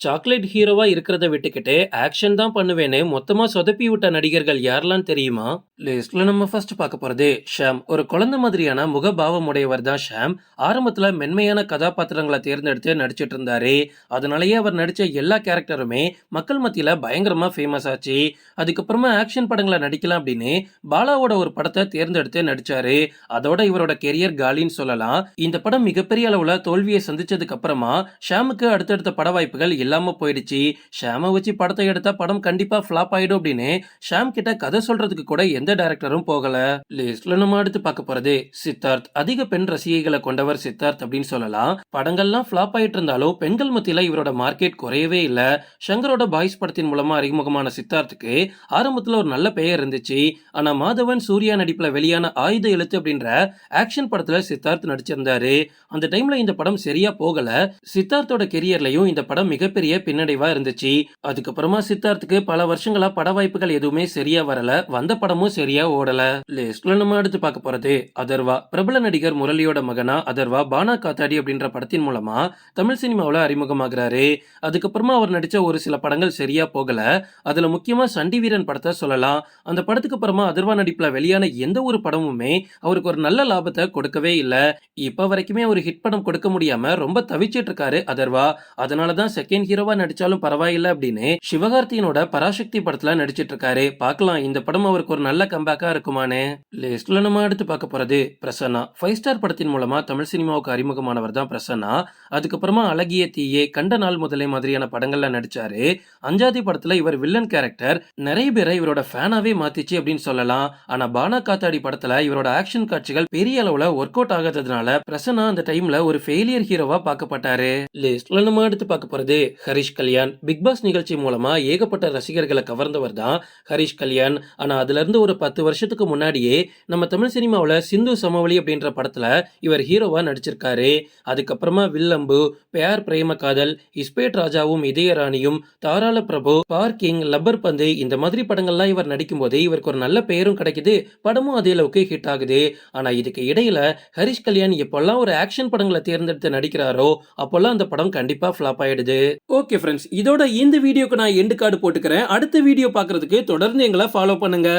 Chocolate ஹீரோவா இருக்கிறத விட்டுக்கிட்டு ஆக்ஷன் தான் பண்ணுவேன்னு மொத்தமா சொதப்பி விட்ட நடிகர்கள் யாரெல்லாம் தெரியுமா? லிஸ்ட்ல நம்ம ஃபர்ஸ்ட் பார்க்க போறது ஷாம். ஒரு குழந்தை மாதிரியான முகபாவம் உடையவர் தான் ஷாம். ஆரம்பத்துல மென்மையான கதாபாத்திரங்களை தேர்ந்தெடுத்து நடிச்சிட்டு இருந்தாரு. அதனாலேயே அவர் நடிச்ச எல்லா கேரக்டருமே மக்கள் மத்தியில பயங்கரமா ஃபேமஸ் ஆச்சு. அதுக்கப்புறமா ஆக்ஷன் படங்களை நடிக்கலாம் அப்படின்னு பாலாவோட ஒரு படத்தை தேர்ந்தெடுத்து நடிச்சாரு. அதோட இவரோட கெரியர் காலின்னு சொல்லலாம். இந்த படம் மிகப்பெரிய அளவுல தோல்வியை சந்திச்சதுக்கு அப்புறமா ஷாமுக்கு அடுத்தடுத்த பட வாய்ப்புகள் இல்லாம போயிடுச்சு. ஷாமை வச்சு படத்தை எடுத்தா படம் கண்டிப்பா ஃபிளாப் ஆயிடும் அப்படின்னு ஷாம் கிட்ட கதை சொல்றதுக்கு கூட எந்த டைரக்டரும் போகல. லிஸ்ட்ல நம்ம அடுத்து பார்க்க போறது சித்தார்த். அதிக பெண் ரசிகைகளை கொண்டவர் சித்தார்த் அப்படின்னு சொல்லலாம். படங்கள்லாம் ஃபிளாப் ஆயிட்டு இருந்தாலும் பெண்கள் மத்தியில இவரோட மார்க்கெட் குறையவே இல்ல. சங்கரோட பாய்ஸ் படத்தின் மூலமா அறிமுகமான சித்தார்த்துக்கு ஆரம்பத்துல ஒரு நல்ல பெயர் இருந்துச்சு. ஆனா மாதவன் சூர்யா நடிப்புல வெளியான ஆயுத எழுத்து அப்படின்ற ஆக்ஷன் படத்துல சித்தார்த் நடிச்சிருந்தாரு. அந்த டைம்ல இந்த படம் சரியா போகல. சித்தார்த்தோட கெரியர்லயும் இந்த படம் மிகப்பெரிய பின்னடைவா இருந்துச்சு. அதுக்கப்புறமா சித்தார்த்துக்கு பல வருஷங்களா பட வாய்ப்புகள் எதுவுமே சரியா வரல. வந்த படமும் சரியா ஓடல. லிஸ்ட்ல நம்ம அடுத்து பார்க்க போறது அதர்வா. பிரபல நடிகர் முரளியோட மகனா அதர்வா பானா காத்தாடி அப்படின்ற படத்தின் மூலமா தமிழ் சினிமாவில் அறிமுகமாகிறாரு. அதுக்கப்புறமா அவர் நடிச்ச ஒரு சில படங்கள் சரியா போகல. அதுல முக்கியமா சண்டி வீரன் படத்தை சொல்லலாம். அந்த படத்துக்கு அப்புறமா அதர்வா நடிப்புல வெளியான எந்த ஒரு படமுமே அவருக்கு ஒரு நல்ல லாபத்தை கொடுக்கவே இல்லை. இப்ப வரைக்குமே ஒரு ஹிட் படம் கொடுக்க முடியாம ரொம்ப தவிச்சிட்டு இருக்காரு அதர்வா. அதனாலதான் செகண்ட் ஹீரோவா நடிச்சாலும் பரவாயில்ல அப்படின்னு சிவகார்த்தியனோட பராசக்தி படத்துல நடிச்சிட்டு இருக்காரு. பார்க்கலாம் இந்த படம் அவருக்கு ஒரு நல்ல கம்பேக்கா இருக்குமான்னு. லிஸ்ட்ல நம்ம அடுத்து பார்க்க போறது பிரசன்னா. ஃபைவ் ஸ்டார் படத்தின் மூலமா தமிழ் சினிமாவுக்கு அறிமுகமானவர் தான் பிரசன்னா. அதுக்கப்புறமா அழகிய தீயே கண்ட நாள் முதலே மாதிரியான படங்கள்ல நடிச்சாரு. அஞ்சாதி படத்துல இவர் வில்லன் கேரக்டர். நிறைய பேரை இவரோட ஃபேனாவே மாத்திச்சு அப்படின்னு சொல்லலாம். ஆனா பானா காத்தாடி படத்துல இவரோட ஆக்ஷன் காட்சிகள் பெரிய அளவுல ஒர்க் அவுட் ஆகாததுனால பிரசன்னா அந்த டைம்ல ஒரு ஃபெயிலியர் ஹீரோவா பார்க்கப்பட்டாரு. லிஸ்ட்ல நம்ம அடுத்து பார்க்க போறது ஹரிஷ் கல்யாண். பிக் பாஸ் நிகழ்ச்சி மூலமா ஏகப்பட்ட ரசிகர்களை கவர்ந்தவர் தான் ஹரிஷ் கல்யாண். ஆனா அதுல இருந்து ஒரு பத்து வருஷத்துக்கு முன்னாடியே நம்ம தமிழ் சினிமாவில் சிந்து சமவெளி அப்படின்ற படத்துல இவர் ஹீரோவா நடிச்சிருக்காரு. அதுக்கப்புறமா வில்லம்பு பேர் பிரேம காதல் இஸ்பேட் ராஜாவும் இதயராணியும் தாராள பிரபு பார்க்கிங் லப்பர் பந்து இந்த மாதிரி படங்கள்லாம் இவர் நடிக்கும் போது இவருக்கு ஒரு நல்ல பெயரும் கிடைக்குது. படமும் அதே அளவுக்கு ஹிட் ஆகுது. ஆனா இதுக்கு இடையில ஹரிஷ் கல்யாண் எப்பெல்லாம் ஒரு ஆக்ஷன் படங்களை தேர்ந்தெடுத்து நடிக்கிறாரோ அப்போல்லாம் அந்த படம் கண்டிப்பா ஃபிளாப் ஆயிடுது. ஓகே ஃப்ரெண்ட்ஸ் இதோட இந்த வீடியோக்கு நான் எண்டு கார்டு போட்டுக்கிறேன். அடுத்த வீடியோ பார்க்கறதுக்கு தொடர்ந்து எங்களை ஃபாலோ பண்ணுங்க.